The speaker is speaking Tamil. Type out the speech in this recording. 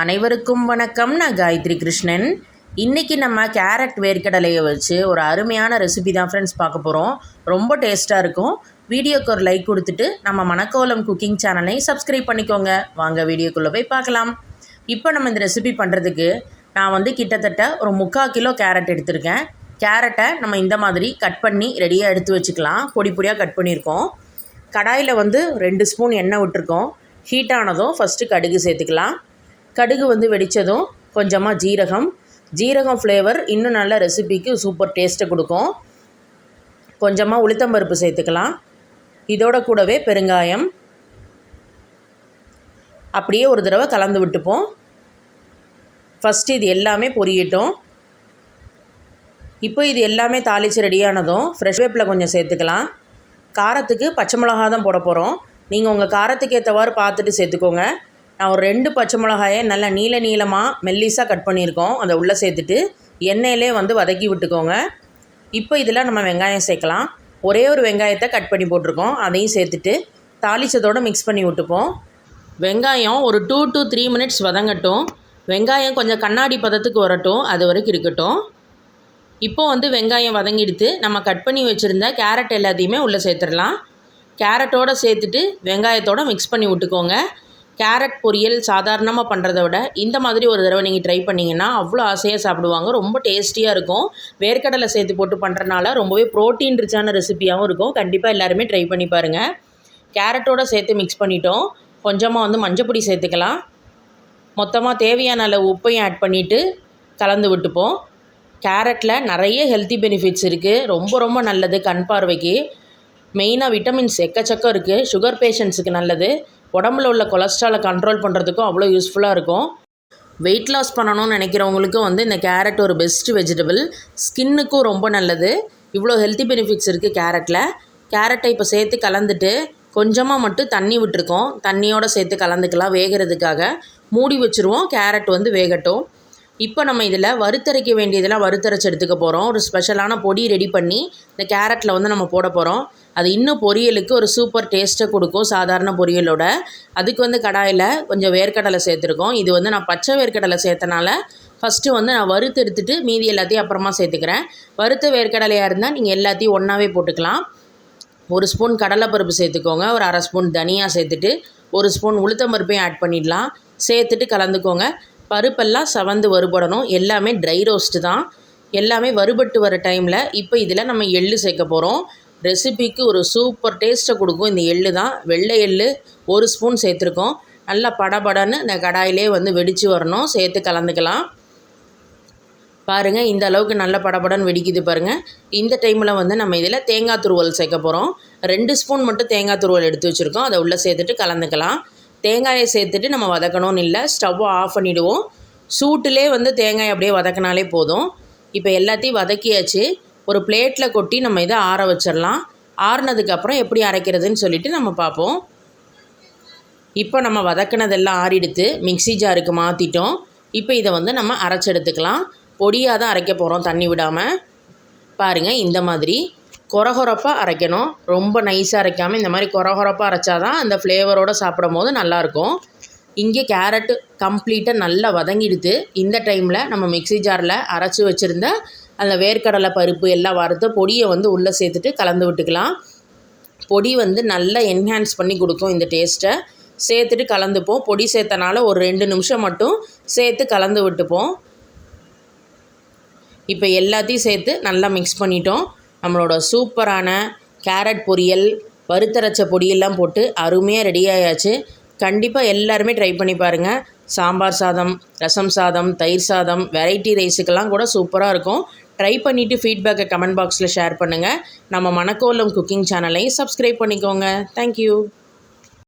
அனைவருக்கும் வணக்கம். நான் காயத்ரி கிருஷ்ணன். இன்றைக்கி நம்ம கேரட் வேர்க்கடலையை வச்சு ஒரு அருமையான ரெசிபி தான் ஃப்ரெண்ட்ஸ் பார்க்க போகிறோம் ரொம்ப டேஸ்ட்டாக இருக்கும். வீடியோக்கு ஒரு லைக் கொடுத்துட்டு நம்ம மணக்கோலம் குக்கிங் சேனலை சப்ஸ்கிரைப் பண்ணிக்கோங்க. வாங்க வீடியோக்குள்ளே போய் பார்க்கலாம். இப்போ நம்ம இந்த ரெசிபி பண்ணுறதுக்கு நான் வந்து கிட்டத்தட்ட ஒரு முக்கால் கிலோ கேரட் எடுத்திருக்கேன். கேரட்டை நம்ம இந்த மாதிரி கட் பண்ணி ரெடியாக எடுத்து வச்சுக்கலாம். பொடி பொடியாக கட் பண்ணியிருக்கோம். கடாயில் வந்து ரெண்டு ஸ்பூன் எண்ணெய் விட்டுருக்கோம். ஹீட் ஆனதும் ஃபஸ்ட்டு கடுகு சேர்த்துக்கலாம். கடுகு வந்து வெடித்ததும் கொஞ்சமாக ஜீரகம். ஜீரகம் ஃப்ளேவர் இன்னும் நல்ல ரெசிபிக்கு சூப்பர் டேஸ்ட்டை கொடுக்கும். கொஞ்சமாக உளுத்தம்பருப்பு சேர்த்துக்கலாம். இதோட கூடவே பெருங்காயம். அப்படியே ஒரு தடவை கலந்து விட்டுப்போம். ஃபஸ்ட்டு இது எல்லாமே பொரியட்டும். இப்போ இது எல்லாமே தாளித்து ரெடியானதும் ஃப்ரெஷ் வேப்பில் கொஞ்சம் சேர்த்துக்கலாம். காரத்துக்கு பச்சை மிளகா தான் போட போகிறோம் நீங்கள் உங்கள் காரத்துக்கு ஏற்றவாறு பார்த்துட்டு சேர்த்துக்கோங்க. நான் ஒரு ரெண்டு பச்சை மிளகாயை நல்லா நீல நீளமாக மெல்லிஸாக கட் பண்ணியிருக்கோம். அதை உள்ளே சேர்த்துட்டு எண்ணெயிலே வந்து வதக்கி விட்டுக்கோங்க. இப்போ இதில் நம்ம வெங்காயம் சேர்க்கலாம். ஒரே ஒரு வெங்காயத்தை கட் பண்ணி போட்டிருக்கோம். அதையும் சேர்த்துட்டு தாளிச்சதோடு மிக்ஸ் பண்ணி விட்டுப்போம். வெங்காயம் ஒரு டூ டு த்ரீ மினிட்ஸ் வதங்கட்டும். வெங்காயம் கொஞ்சம் கண்ணாடி பதத்துக்கு வரட்டும். அது வரைக்கும் இருக்கட்டும். இப்போ வந்து வெங்காயம் வதங்கிடுத்து நம்ம கட் பண்ணி வச்சுருந்த கேரட் எல்லாத்தையுமே உள்ளே சேர்த்துடலாம். கேரட்டோடு சேர்த்துட்டு வெங்காயத்தோடு மிக்ஸ் பண்ணி விட்டுக்கோங்க. கேரட் பொரியல் சாதாரணமாக பண்ணுறத விட இந்த மாதிரி ஒரு தடவை நீங்கள் ட்ரை பண்ணிங்கன்னா அவ்வளோ ஆசையாக சாப்பிடுவாங்க. ரொம்ப டேஸ்டியாக இருக்கும். வேர்க்கடலை சேர்த்து போட்டு பண்ணுறனால ரொம்பவே ப்ரோட்டீன் ரிச்சான ரெசிபியாகவும் இருக்கும். கண்டிப்பாக எல்லாருமே ட்ரை பண்ணி பாருங்கள் கேரட்டோடு சேர்த்து மிக்ஸ் பண்ணிட்டோம். கொஞ்சமாக வந்து மஞ்சப்பொடி சேர்த்துக்கலாம். மொத்தமாக தேவையான அளவு உப்பையும் ஆட் பண்ணிவிட்டு கலந்து விட்டுப்போம். கேரட்டில் நிறைய ஹெல்த்தி பெனிஃபிட்ஸ் இருக்குது ரொம்ப ரொம்ப நல்லது கண் பார்வைக்கு. மெயினாக விட்டமின்ஸ் எக்கச்சக்கம் இருக்குது சுகர் பேஷண்ட்ஸுக்கு நல்லது. உடம்புல உள்ள கொலஸ்ட்ராலை கண்ட்ரோல் பண்ணுறதுக்கும் அவ்வளோ யூஸ்ஃபுல்லாக இருக்கும். வெயிட் லாஸ் பண்ணணும்னு நினைக்கிறவங்களுக்கும் வந்து இந்த கேரட் ஒரு பெஸ்ட் வெஜிடபிள் ஸ்கின்னுக்கும் ரொம்ப நல்லது. இவ்வளோ ஹெல்த்தி பெனிஃபிட்ஸ் இருக்குது கேரட்டில் கேரட்டை இப்போ சேர்த்து கலந்துட்டு கொஞ்சமாக மட்டும் தண்ணி விட்டுருக்கோம். தண்ணியோடு சேர்த்து கலந்துக்கலாம் வேகிறதுக்காக. மூடி வச்சுருவோம். கேரட் வந்து வேகட்டும். இப்போ நம்ம இதில் வறுத்தரைக்க வேண்டியதெல்லாம் வறுத்தரைச்சி எடுத்துக்க போகிறோம் ஒரு ஸ்பெஷலான பொடி ரெடி பண்ணி இந்த கேரட்டில் வந்து நம்ம போட போகிறோம் அது இன்னும் பொரியலுக்கு ஒரு சூப்பர் டேஸ்ட்டை கொடுக்கும் சாதாரண பொரியலோட. அதுக்கு வந்து கடாயில் கொஞ்சம் வேர்க்கடலை சேர்த்துருக்கோம். இது வந்து நான் பச்சை வேர்க்கடலை சேர்த்தனால ஃபஸ்ட்டு வந்து நான் வறுத்து எடுத்துகிட்டு மீதி எல்லாத்தையும் அப்புறமா சேர்த்துக்கிறேன். வறுத்த வேர்க்கடலையாக இருந்தால் நீங்கள் எல்லாத்தையும் ஒன்றாவே போட்டுக்கலாம். ஒரு ஸ்பூன் கடலைப்பருப்பு சேர்த்துக்கோங்க. ஒரு அரை ஸ்பூன் தனியாக சேர்த்துட்டு ஒரு ஸ்பூன் உளுத்தம்பருப்பையும் ஆட் பண்ணிடலாம். சேர்த்துட்டு கலந்துக்கோங்க. பருப்பெல்லாம் சவந்து வறுபடணும். எல்லாமே ட்ரை ரோஸ்ட்டு தான். எல்லாமே வறுபட்டு வர டைமில் இப்போ இதில் நம்ம எள்ளு சேர்க்க போகிறோம் ரெசிபிக்கு ஒரு சூப்பர் டேஸ்ட்டை கொடுக்கும். இந்த எள்ளு தான். வெள்ளை எள்ளு ஒரு ஸ்பூன் சேர்த்துருக்கோம். நல்லா படபடன்னு இந்த கடாயிலே வந்து வெடித்து வரணும். சேர்த்து கலந்துக்கலாம். பாருங்கள் இந்த அளவுக்கு நல்ல படபடன்னு வெடிக்குது பாருங்கள் இந்த டைமில் வந்து நம்ம இதில் தேங்காய் துருவல் சேர்க்க போகிறோம் ரெண்டு ஸ்பூன் மட்டும் தேங்காய் துருவல் எடுத்து வச்சுருக்கோம். அதை உள்ளே சேர்த்துட்டு கலந்துக்கலாம். தேங்காயை சேர்த்துட்டு நம்ம வதக்கணும்னு இல்லை ஸ்டவ்வை ஆஃப் பண்ணிவிடுவோம் சூட்டிலே வந்து தேங்காய் அப்படியே வதக்கினாலே போதும். இப்போ எல்லாத்தையும் வதக்கியாச்சு. ஒரு பிளேட்டில் கொட்டி நம்ம இதை ஆற வச்சிடலாம். ஆறுனதுக்கப்புறம் எப்படி அரைக்கிறதுன்னு சொல்லிட்டு நம்ம பார்ப்போம். இப்போ நம்ம வதக்கினதெல்லாம் ஆறிடுத்து மிக்சி ஜாருக்கு மாற்றிட்டோம் இப்போ இதை வந்து நம்ம அரைச்செடுத்துக்கலாம். பொடியாக தான் அரைக்க போகிறோம் தண்ணி விடாமல் பாருங்கள் இந்த மாதிரி. கொரகொரப்பாக அரைக்கணும். ரொம்ப நைஸாக அரைக்காமல் இந்த மாதிரி கொரகொரப்பாக அரைச்சா தான் அந்த ஃப்ளேவரோடு சாப்பிடும் போது நல்லாயிருக்கும். இங்கே கேரட்டு கம்ப்ளீட்டாக நல்லா வதங்கிடுது இந்த டைமில் நம்ம மிக்சி ஜாரில் அரைச்சி வச்சுருந்த அந்த வேர்க்கடலை பருப்பு எல்லாம் வறுத்து பொடியை வந்து உள்ளே சேர்த்துட்டு கலந்து விட்டுக்கலாம். பொடி வந்து நல்லா என்ஹான்ஸ் பண்ணி கொடுக்கும் இந்த டேஸ்ட்டை சேர்த்துட்டு கலந்துப்போம். பொடி சேர்த்தனால ஒரு ரெண்டு நிமிஷம் மட்டும் சேர்த்து கலந்து விட்டுப்போம். இப்போ எல்லாத்தையும் சேர்த்து நல்லா மிக்ஸ் பண்ணிட்டோம். நம்மளோட சூப்பரான கேரட் பொரியல் வறுத்தரைச்ச பொடியெல்லாம் போட்டு அருமையாக ரெடி ஆயாச்சு. கண்டிப்பாக எல்லாருமே ட்ரை பண்ணி பாருங்கள் சாம்பார் சாதம் ரசம் சாதம் தயிர் சாதம் வெரைட்டி ரைஸுக்கெல்லாம் கூட சூப்பராக இருக்கும். ட்ரை பண்ணிவிட்டு ஃபீட்பேக்கை கமெண்ட் பாக்ஸில் ஷேர் பண்ணுங்கள் நம்ம மணக்கோலம் குக்கிங் சேனலையும் சப்ஸ்கிரைப் பண்ணிக்கோங்க. Thank you